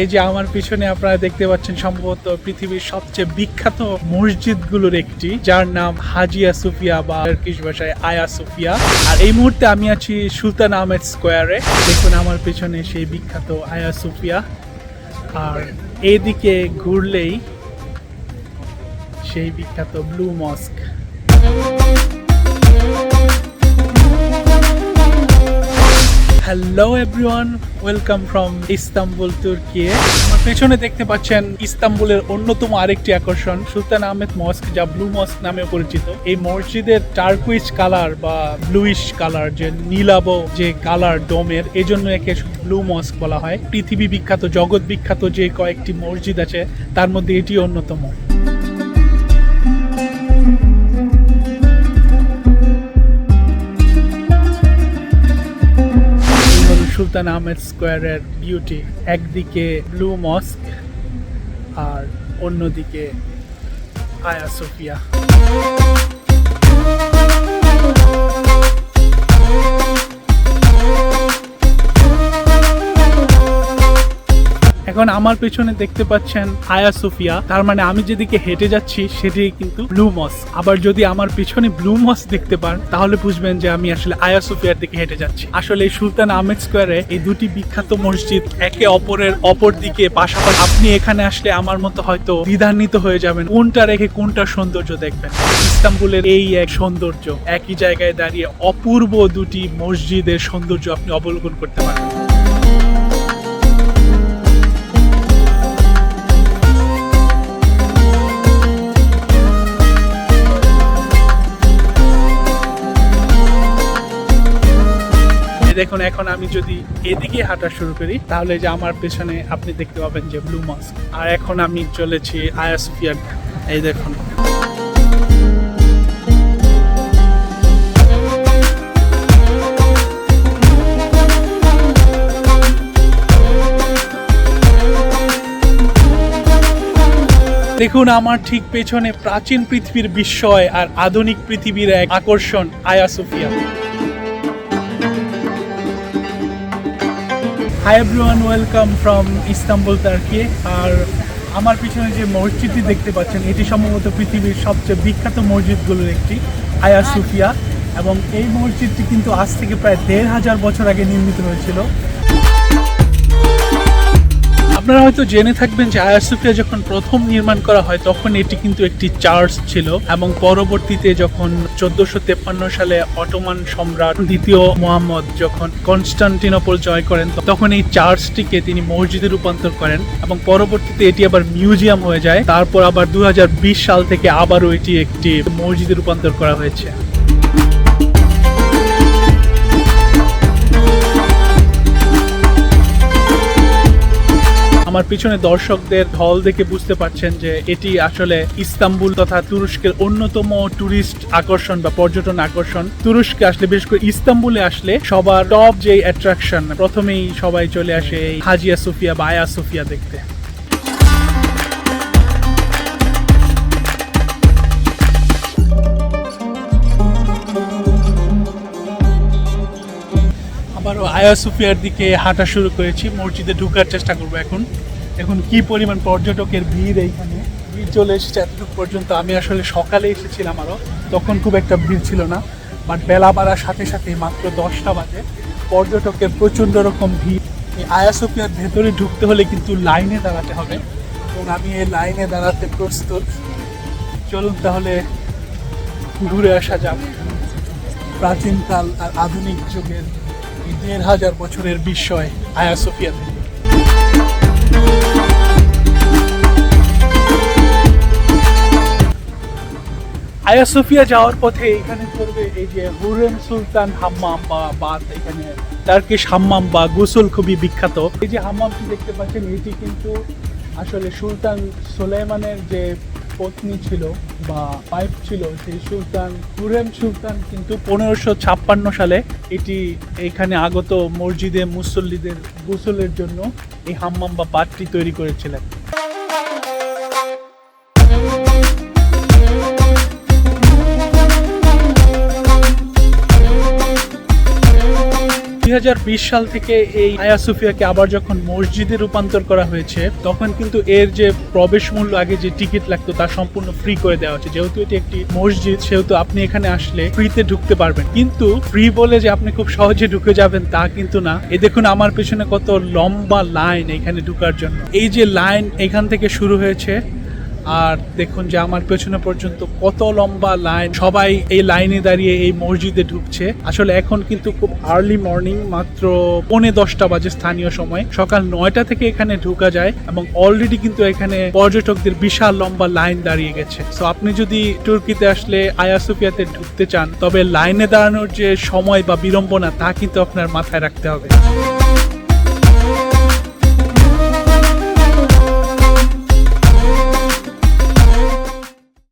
এই যে আমার পিছনে আপনারা দেখতে পাচ্ছেন সম্ভবত পৃথিবীর সবচেয়ে বিখ্যাত মসজিদগুলোর একটি, যার নাম হাজিয়া সুফিয়া বা টার্কিশ ভাষায় আয়া সুফিয়া। আর এই মুহূর্তে আমি আছি সুলতান আহমেদ স্কোয়ারে। দেখুন আমার পিছনে সেই বিখ্যাত আয়া সুফিয়া। আর এইদিকে ঘুরলেই সেই বিখ্যাত blue mosque. Hello everyone welcome from Istanbul Turkey আমার পেছনে দেখতে পাচ্ছেন ইস্তাম্বুলের অন্যতম আরেকটি আকর্ষণ, সুলতান আহমেদ মস্ক, যা ব্লু মস্ক নামে পরিচিত। এই মসজিদের টার্কুইজ কালার বা ব্লুইশ কালার যে নীলাব যে কালার ডোমের এই জন্য একে ব্লু মস্ক বলা হয়। পৃথিবী বিখ্যাত, জগৎ বিখ্যাত যে কয়েকটি মসজিদ আছে, তার মধ্যে এটি অন্যতম। সুলতান আহমেদ স্কোয়ারের বিউটি একদিকে ব্লু মস্ক আর অন্যদিকে আয়া সোফিয়া। এখন আমার পেছনে দেখতে পাচ্ছেন আয়া সোফিয়া। তার মানে আমি যেদিকে হেঁটে যাচ্ছি সেটি কিন্তু ব্লু মস। আবার যদি আমার পিছনে ব্লু মস দেখতে পান, তাহলে বুঝবেন যে আমি আসলে আয়া সোফিয়ার দিকে হেঁটে যাচ্ছি। আসলে এই সুলতান আহমেদ স্কোয়ারে এই দুটি বিখ্যাত মসজিদ একে অপরের অপর দিকে পাশাপাশি আপনি এখানে আসলে আমার মতো হয়তো দ্বিধান্বিত হয়ে যাবেন, কোনটা রেখে কোনটা সৌন্দর্য দেখবেন। ইস্তাম্বুলের এই এক সৌন্দর্য, একই জায়গায় দাঁড়িয়ে অপূর্ব দুটি মসজিদের সৌন্দর্য আপনি অবলোকন করতে পারবেন। দেখুন, এখন আমি যদি এদিকে হাঁটা শুরু করি, তাহলে যে আমার পেছনে আপনি দেখতে পাবেন যে ব্লু মাস্ক আর এখন আমি চলেছি আয়াসফিয়ার এই দেখুন। দেখুন, আমার ঠিক পেছনে প্রাচীন পৃথিবীর বিস্ময় আর আধুনিক পৃথিবীর এক আকর্ষণ Hagia Sophia hi everyone welcome from Istanbul Turkey আর আমার পিছনে যে মসজিদটি দেখতে পাচ্ছেন, এটি সম্ভবত পৃথিবীর সবচেয়ে বিখ্যাত মসজিদগুলোর একটি আয়া সুফিয়া। এবং এই মসজিদটি কিন্তু আজ থেকে প্রায় দেড় হাজার বছর আগে নির্মিত হয়েছিল। আপনারা হয়তো জেনে থাকবেন যে আয়া সুফিয়া যখন প্রথম নির্মাণ করা হয়, তখন এটি কিন্তু একটি চার্চ ছিল এবং পরবর্তীতে যখন চোদ্দশো তেপ্পান্ন সালে অটোমান সম্রাট দ্বিতীয় মোহাম্মদ যখন কনস্টান্টিনোপল জয় করেন তখন এই চার্চটিকে তিনি মসজিদে রূপান্তর করেন এবং পরবর্তীতে এটি আবার মিউজিয়াম হয়ে যায়। তারপর আবার দুই হাজার বিশ সাল থেকে আবারও এটি একটি মসজিদে রূপান্তর করা হয়েছে। আমার পিছনে দর্শকদের ঢল দেখে বুঝতে পারছেন যে এটি আসলে ইস্তাম্বুল তথা তুরস্কের অন্যতম টুরিস্ট আকর্ষণ বা পর্যটন আকর্ষণ। তুরস্কে আসলে, বিশেষ করে ইস্তাম্বুলে আসলে সবার টপ যে অ্যাট্রাকশন প্রথমেই সবাই চলে আসে এই হাজিয়া সুফিয়া বা আয়া সুফিয়া দেখতে। আবারও আয়া সুফিয়ার দিকে হাঁটা শুরু করেছি। মসজিদে ঢুকার চেষ্টা করব এখন। এখন কি পরিমাণ পর্যটকের ভিড় এইখানে? ভিড় চলে এসেছে এতটুকু পর্যন্ত। আমি আসলে সকালে এসেছিলাম আরও তখন খুব একটা ভিড় ছিল না। বাট বেলা বাড়ার সাথে সাথে মাত্র দশটা বাজে। পর্যটকের প্রচণ্ড রকম ভিড়। এই আয়া সুফিয়ার ভেতরে ঢুকতে হলে কিন্তু লাইনে দাঁড়াতে হবে। এবং আমি এই লাইনে দাঁড়াতে প্রস্তুত। চলুন তাহলে ঘুরে আসা যাক। প্রাচীনকাল আর আধুনিক যুগের দেড় হাজার বছরের বিস্ময়, আয়া সোফিয়া আয়া সোফিয়া যাওয়ার পথে এখানে পড়বে এই যে হুরেম সুলতান হাম্মাম বা বাত এখানে টার্কিশ হাম্মাম বা গোসল খুবই বিখ্যাত। এই যে হাম্মামটি দেখতে পাচ্ছেন, এটি কিন্তু আসলে সুলতান সুলেমানের যে পত্নী ছিল বা পাইপ ছিল, সেই সুলতান, হুরেম সুলতান কিন্তু পনেরোশো ছাপ্পান্ন সালে এটি এখানে আগত মসজিদে মুসল্লিদের গোসলের জন্য এই হাম্মাম বা পাটটি তৈরি করেছিলেন। দুই হাজার বিশ সাল থেকে এই আয়া সুফিয়াকে আবার যখন মসজিদে রূপান্তর করা হয়েছে, তখন কিন্তু এর যে প্রবেশ মূল্য, আগে যে টিকিট লাগতো, তা সম্পূর্ণ ফ্রি করে দেওয়া হচ্ছে। যেহেতু এটি একটি মসজিদ, সেহেতু আপনি এখানে আসলে ফ্রিতে ঢুকতে পারবেন। কিন্তু ফ্রি বলে যে আপনি খুব সহজে ঢুকে যাবেন, তা কিন্তু না। এ দেখুন আমার পেছনে কত লম্বা লাইন এখানে ঢুকার জন্য। এই যে লাইন এখান থেকে শুরু হয়েছে আর দেখুন যে আমার পেছনে পর্যন্ত কত লম্বা লাইন সবাই এই লাইনে দাঁড়িয়ে এই মসজিদে ঢুকছে। আসলে এখন কিন্তু খুব আর্লি মর্নিং মাত্র পৌনে দশটা বাজে স্থানীয় সময়। সকাল নয়টা থেকে এখানে ঢুকা যায় এবং অলরেডি কিন্তু এখানে পর্যটকদের বিশাল লম্বা লাইন দাঁড়িয়ে গেছে। তো আপনি যদি তুর্কিতে আসলে আয়াসুফিয়াতে ঢুকতে চান, তবে লাইনে দাঁড়ানোর যে সময় বা বিড়ম্বনা, তা কিন্তু আপনার মাথায় রাখতে হবে।